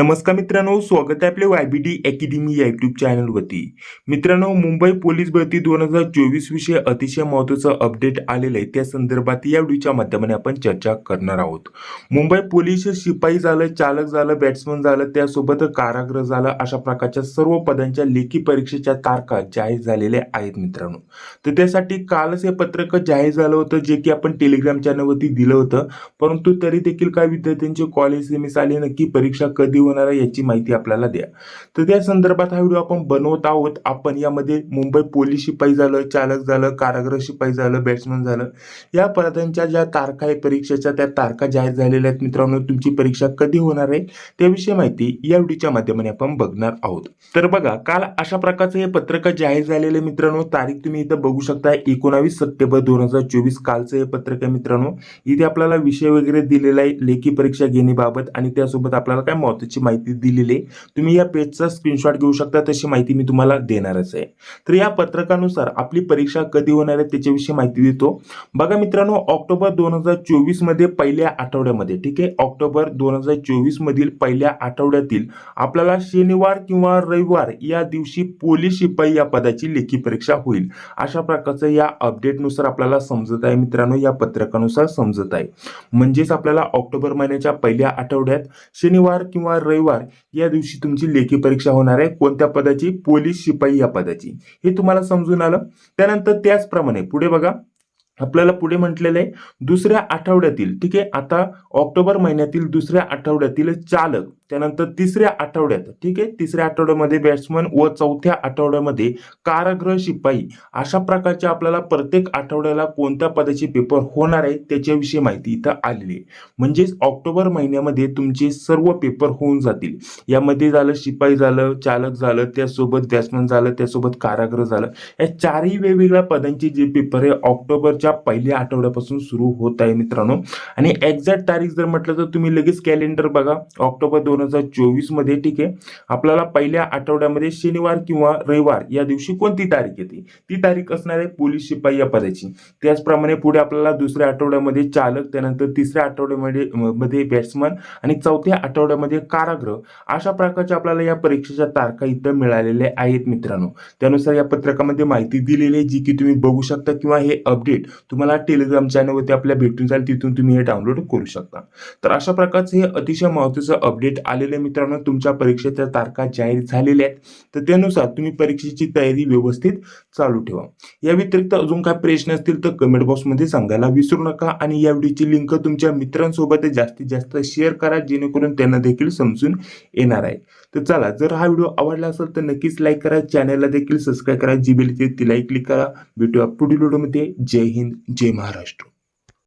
नमस्कार मित्रांनो स्वागत आहे आपल्या वाय बी डी अकॅडमी या युट्यूब चॅनलवरती. मित्रांनो मुंबई पोलीस भरती दोन हजार चोवीस विषय अतिशय महत्त्वाचं अपडेट आलेलं आहे. त्या संदर्भात या व्हिडिओच्या माध्यमाने आपण चर्चा करणार आहोत. मुंबई पोलीस शिपाई झालं चालक झालं बॅट्समन झालं त्यासोबत कारागृह झालं अशा प्रकारच्या सर्व पदांच्या लेखी परीक्षेच्या तारखा जाहीर झालेल्या आहेत मित्रांनो. तर त्यासाठी कालच हे पत्रक जाहीर झालं होतं जे की आपण टेलिग्राम चॅनलवरती दिलं होतं. परंतु तरी देखील काही विद्यार्थ्यांचे कॉलेज मिस आले नक्की परीक्षा कधी होणार आहे याची माहिती आपल्याला द्या. तर त्या संदर्भात हा व्हिडिओ आपण बनवत आहोत. आपण यामध्ये मुंबई पोलीस शिपाई झालं चालक झालं कारागृह शिपाई झालं बॅट्समन झालं. या पदांच्या ज्या तारखा आहे परीक्षेच्या त्या तारखा जाहीर झालेल्या आहेत. मित्रांनो तुमची परीक्षा कधी होणार आहे? त्याविषयी माहिती या व्हिडिओच्या माध्यमाने आपण बघणार आहोत. तर बघा काल अशा प्रकारचं हे पत्रक जाहीर झालेले मित्रांनो. तारीख तुम्ही इथं बघू शकता. एकोणावीस सप्टेंबर दोन हजार चोवीस कालचं हे पत्रक आहे मित्रांनो. इथे आपल्याला विषय वगैरे दिलेला आहे. लेखी परीक्षा घेण्याबाबत आणि त्यासोबत आपल्याला काय महत्वाची माहिती दिलेली आहे. तुम्ही या पेजचा स्क्रीनशॉट घेऊ शकता तशी माहिती मी तुम्हाला देणारच आहे. तर या पत्रकानुसार आपली परीक्षा कधी होणार आहे त्याच्याविषयी माहिती देतो. बघा मित्रांनो ऑक्टोबर दोन हजार चोवीसमध्ये पहिल्या आठवड्यामध्ये ठीक आहे? ऑक्टोबर दोन हजार चोवीस मधील पहिल्या आठवड्यातील आपल्याला शनिवार किंवा रविवार या दिवशी पोलीस शिपाई या पदाची लेखी परीक्षा होईल. अशा प्रकारचं या अपडेटनुसार आपल्याला समजत आहे मित्रांनो या पत्रकानुसार समजत आहे. म्हणजेच आपल्याला ऑक्टोबर महिन्याच्या पहिल्या आठवड्यात शनिवार किंवा रविवार या दिवशी तुमची लेखी परीक्षा होणार आहे. कोणत्या पदाची? पोलीस शिपाई या पदाची. हे तुम्हाला समजून आलं. त्यानंतर त्याचप्रमाणे पुढे बघा. आपल्याला पुढे म्हटलेलं आहे दुसऱ्या आठवड्यातील ठीक आहे आता ऑक्टोबर महिन्यातील दुसऱ्या आठवड्यातील चालक त्यानंतर तिसऱ्या आठवड्यात ठीक आहे? तिसऱ्या आठवड्यामध्ये बॅट्समन व चौथ्या आठवड्यामध्ये कारागृह शिपाई अशा प्रकारचे आपल्याला प्रत्येक आठवड्याला कोणत्या पदाचे पेपर होणार आहे त्याच्याविषयी माहिती इथं आलेली आहे. म्हणजेच ऑक्टोबर महिन्यामध्ये तुमचे सर्व पेपर होऊन जातील. यामध्ये झालं शिपाई झालं चालक झालं त्यासोबत बॅट्समन झालं त्यासोबत कारागृह झालं. या चारही वेगवेगळ्या पदांचे जे पेपर आहे ऑक्टोबरच्या पहिल्या आठवड्यापासून सुरू होत आहे मित्रांनो. आणि एक्झॅक्ट तारीख जर म्हटलं तर तुम्ही लगेच कॅलेंडर बघा. ऑक्टोबर दोन हजार चोवीसमध्ये ठीक आहे आपल्याला पहिल्या आठवड्यामध्ये शनिवार किंवा रविवार या दिवशी कोणती तारीख येते? ती तारीख असणार आहे पोलीस शिपाई या पदाची. त्याचप्रमाणे पुढे आपल्याला दुसऱ्या आठवड्यामध्ये चालक त्यानंतर तिसऱ्या आठवड्यामध्ये मध्ये बॅट्समन आणि चौथ्या आठवड्यामध्ये कारागृह. अशा प्रकारच्या आपल्याला या परीक्षेच्या तारखा इथं मिळालेल्या आहेत मित्रांनो. त्यानुसार या पत्रकामध्ये माहिती दिलेली आहे जी की तुम्ही बघू शकता किंवा हे अपडेट तुम्हाला टेलिग्राम चॅनलवरती आपल्या भेटून जाईल तिथून तुम्ही हे डाउनलोड करू शकता. तर अशा प्रकारचं हे अतिशय महत्त्वाचं अपडेट आलेले मित्रांनो तुमच्या परीक्षेच्या तारखा जाहीर झालेल्या आहेत. तर त्यानुसार तुम्ही परीक्षेची तयारी व्यवस्थित चालू ठेवा. या व्यतिरिक्त अजून काय प्रश्न असतील तर कमेंट बॉक्समध्ये सांगायला विसरू नका आणि या व्हिडिओची लिंक तुमच्या मित्रांसोबत जास्तीत जास्त शेअर करा जेणेकरून त्यांना देखील समजून येणार आहे. तर चला जर हा व्हिडिओ आवडला असेल तर नक्कीच लाईक करा चॅनलला देखील सबस्क्राईब करा जी बेल तिलाही क्लिक करा. भेटूया पुढील व्हिडिओमध्ये जय हिंद जय महाराष्ट्र.